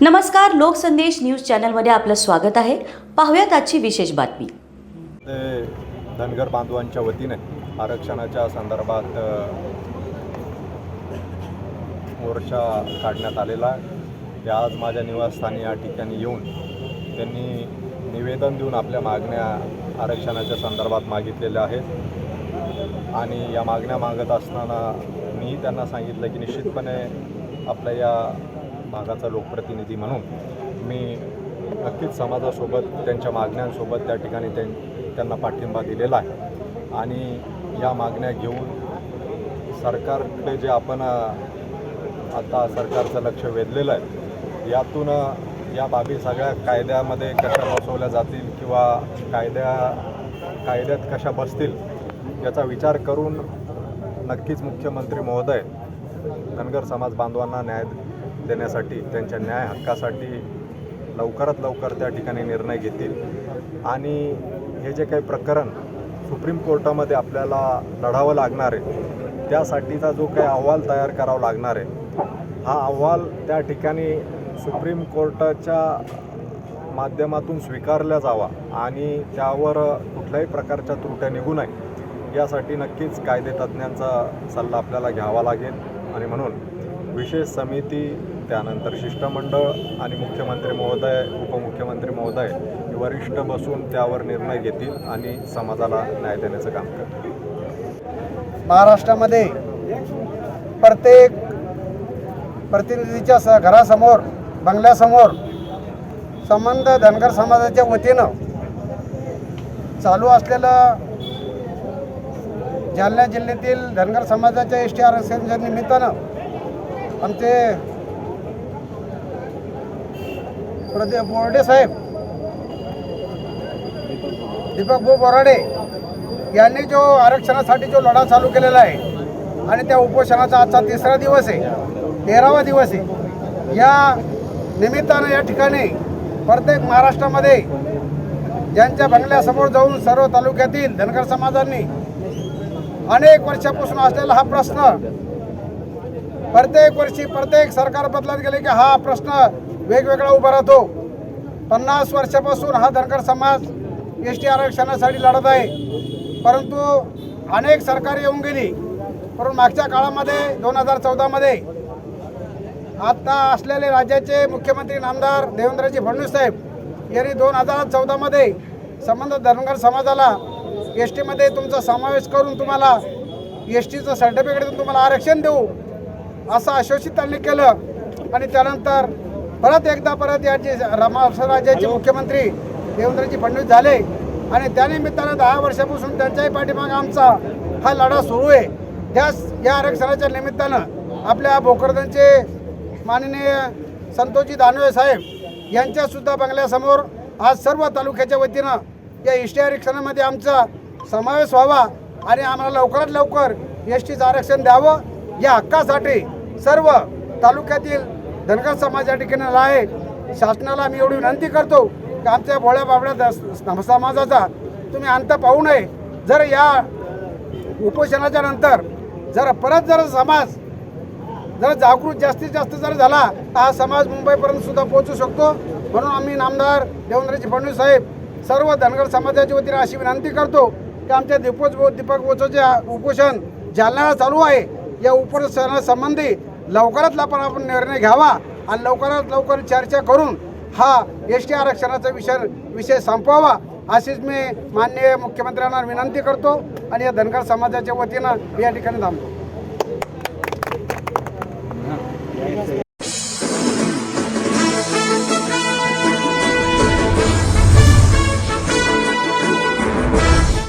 नमस्कार लोकसंदेश न्यूज चॅनलमध्ये आपलं स्वागत आहे. पाहूयात आजची विशेष बातमी. ते धनगर बांधवांच्या वतीने आरक्षणाच्या संदर्भात मोर्चा काढण्यात आलेला आहे. ते आज माझ्या निवासस्थानी या ठिकाणी येऊन त्यांनी निवेदन देऊन आपल्या मागण्या आरक्षणाच्या संदर्भात मागितलेल्या आहेत. आणि या मागण्या मागत असताना मी त्यांना सांगितलं की निश्चितपणे आपल्या या भागाचा लोकप्रतिनिधी म्हणून मी नक्कीच समाजासोबत त्यांच्या मागण्यांसोबत त्या ठिकाणी त्यां त्यांना पाठिंबा दिलेला आहे. आणि या मागण्या घेऊन सरकारकडे जे आपण आता सरकारचं लक्ष वेधलेलं आहे यातून या बाबी सगळ्या कायद्यामध्ये कशा बसवल्या जातील किंवा कायद्या कायद्यात कशा बसतील याचा विचार करून नक्कीच मुख्यमंत्री महोदय धनगर समाज बांधवांना न्याय देण्यासाठी त्यांच्या न्याय हक्कासाठी लवकरात लवकर त्या ठिकाणी निर्णय घेतील. आणि हे जे काही प्रकरण सुप्रीम कोर्टामध्ये आपल्याला लढावं लागणार आहे त्यासाठीचा जो काही अहवाल तयार करावा लागणार आहे हा अहवाल त्या ठिकाणी सुप्रीम कोर्टाच्या माध्यमातून स्वीकारला जावा आणि त्यावर कुठल्याही प्रकारच्या त्रुट्या निघू नये यासाठी नक्कीच कायदे तज्ज्ञांचा सल्ला आपल्याला घ्यावा लागेल. आणि म्हणून विशेष समिती त्यानंतर शिष्टमंडळ आणि मुख्यमंत्री महोदय उपमुख्यमंत्री महोदय हे वरिष्ठ बसून त्यावर निर्णय घेतील आणि समाजाला न्याय देण्याचं काम करतील. महाराष्ट्रामध्ये प्रत्येक प्रतिनिधीच्या स घरासमोर बंगल्यासमोर संबंध धनगर समाजाच्या वतीनं चालू असलेलं जालना जिल्ह्यातील धनगर समाजाच्या एस टी आरक्षणच्या निमित्तानं आमचे प्रदीप बोर्डे साहेब. दीपक भाऊ बोराडे यांनी जो आरक्षणासाठी जो लढा चालू केलेला आहे आणि त्या उपोषणाचा आजचा तिसरा दिवस आहे तेरावा दिवस आहे या निमित्तानं या ठिकाणी प्रत्येक महाराष्ट्रामध्ये ज्यांच्या बंगल्यासमोर जाऊन सर्व तालुक्यातील धनगर समाजांनी अनेक वर्षापासून असलेला हा प्रश्न प्रत्येक वर्षी प्रत्येक सरकार बदलत गेले की हा प्रश्न वेगवेगळा उभा राहतो. पन्नास वर्षापासून हा धनगर समाज एस टी आरक्षणासाठी लढत आहे. परंतु अनेक सरकार येऊन गेली. परंतु मागच्या काळामध्ये दोन हजार चौदामध्ये आत्ता असलेले राज्याचे मुख्यमंत्री नामदार देवेंद्रजी फडणवीस साहेब यांनी दोन हजार चौदामध्ये संबंध धनगर समाजाला एस टीमध्ये तुमचा समावेश करून तुम्हाला एस टीचं सर्टिफिकेट देऊन तुम्हाला आरक्षण देऊ असं आश्वासित त्यांनी केलं. आणि त्यानंतर परत एकदा परत याचे महाराष्ट्र राज्याचे मुख्यमंत्री देवेंद्रजी फडणवीस झाले आणि त्यानिमित्तानं दहा वर्षापासून त्यांच्याही पाठीमागे आमचा हा लढा सुरू आहे. त्याच या आरक्षणाच्या निमित्तानं आपल्या भोकरदनचे माननीय संतोषजी दानवे साहेब यांच्यासुद्धा बंगल्यासमोर आज सर्व तालुक्याच्या वतीनं या एस टी आरक्षणामध्ये आमचा समावेश व्हावा आणि आम्हाला लवकरात लवकर एस टीचं आरक्षण द्यावं. या हक्कासाठी सर्व तालुक्यातील धनगर समाज या ठिकाणी आला आहे. शासनाला मी एवढी विनंती करतो की आमच्या भोळ्या बाबड्या द- समाजाचा तुम्ही अंत पाहू नये. जर या उपोषणाच्या नंतर जर परत जर समाज जर जागृत जास्तीत जास्त जर झाला तर हा समाज मुंबईपर्यंत सुद्धा पोहोचू शकतो. म्हणून आम्ही नामदार देवेंद्रजी फडणवीस साहेब सर्व धनगर समाजाच्या वतीने अशी विनंती करतो की आमच्या दीपोज दीपक बोचोचे उपोषण जालन्याला चालू आहे. या उपोषणासंबंधी लवकरात लवकर आपण निर्णय घ्यावा आणि लवकरात लवकर चर्चा करून हा एस टी आरक्षणाचा विषय विषय संपवावा अशीच मी माननीय मुख्यमंत्र्यांना विनंती करतो आणि या धनगर समाजाच्या वतीनं या ठिकाणी थांबतो.